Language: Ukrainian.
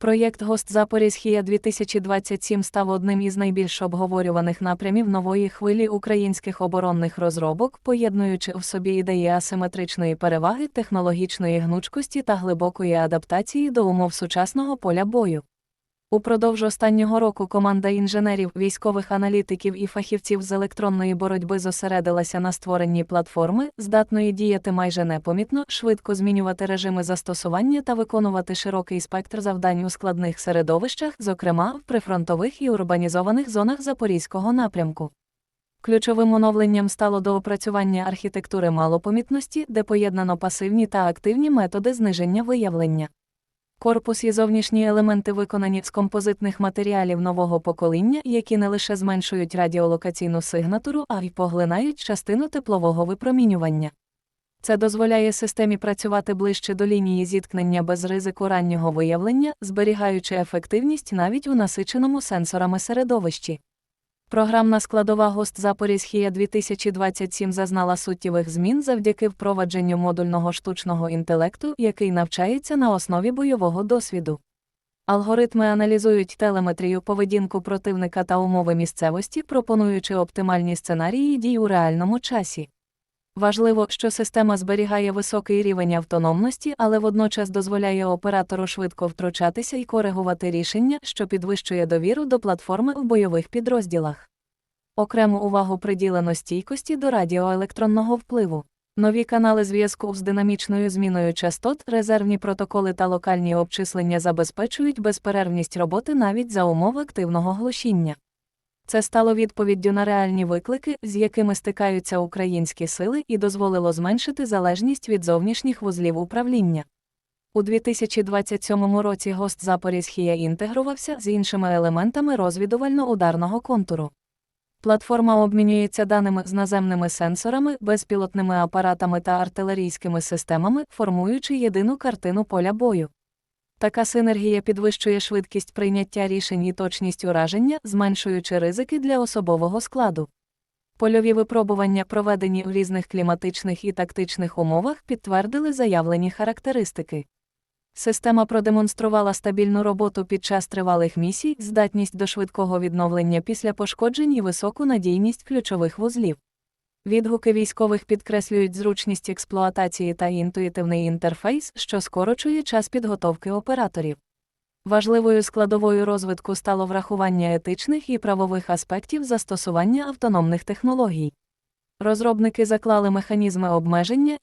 Проєкт Гост Запорізькія 2027 став одним із найбільш обговорюваних напрямів нової хвилі українських оборонних розробок, поєднуючи в собі ідеї асиметричної переваги, технологічної гнучкості та глибокої адаптації до умов сучасного поля бою. Упродовж останнього року команда інженерів, військових аналітиків і фахівців з електронної боротьби зосередилася на створенні платформи, здатної діяти майже непомітно, швидко змінювати режими застосування та виконувати широкий спектр завдань у складних середовищах, зокрема в прифронтових і урбанізованих зонах Запорізького напрямку. Ключовим оновленням стало доопрацювання архітектури малопомітності, де поєднано пасивні та активні методи зниження виявлення. Корпус і зовнішні елементи виконані з композитних матеріалів нового покоління, які не лише зменшують радіолокаційну сигнатуру, а й поглинають частину теплового випромінювання. Це дозволяє системі працювати ближче до лінії зіткнення без ризику раннього виявлення, зберігаючи ефективність навіть у насиченому сенсорами середовищі. Програмна складова ГОСТ Запорізькія 2027 зазнала суттєвих змін завдяки впровадженню модульного штучного інтелекту, який навчається на основі бойового досвіду. Алгоритми аналізують телеметрію поведінку противника та умови місцевості, пропонуючи оптимальні сценарії дій у реальному часі. Важливо, що система зберігає високий рівень автономності, але водночас дозволяє оператору швидко втручатися і коригувати рішення, що підвищує довіру до платформи в бойових підрозділах. Окрему увагу приділено стійкості до радіоелектронного впливу. Нові канали зв'язку з динамічною зміною частот, резервні протоколи та локальні обчислення забезпечують безперервність роботи навіть за умов активного глушіння. Це стало відповіддю на реальні виклики, з якими стикаються українські сили, і дозволило зменшити залежність від зовнішніх вузлів управління. У 2027 році гост Запорізькія інтегрувався з іншими елементами розвідувально-ударного контуру. Платформа обмінюється даними з наземними сенсорами, безпілотними апаратами та артилерійськими системами, формуючи єдину картину поля бою. Така синергія підвищує швидкість прийняття рішень і точність ураження, зменшуючи ризики для особового складу. Польові випробування, проведені в різних кліматичних і тактичних умовах, підтвердили заявлені характеристики. Система продемонструвала стабільну роботу під час тривалих місій, здатність до швидкого відновлення після пошкоджень і високу надійність ключових вузлів. Відгуки військових підкреслюють зручність експлуатації та інтуїтивний інтерфейс, що скорочує час підготовки операторів. Важливою складовою розвитку стало врахування етичних і правових аспектів застосування автономних технологій. Розробники заклали механізми обмеження,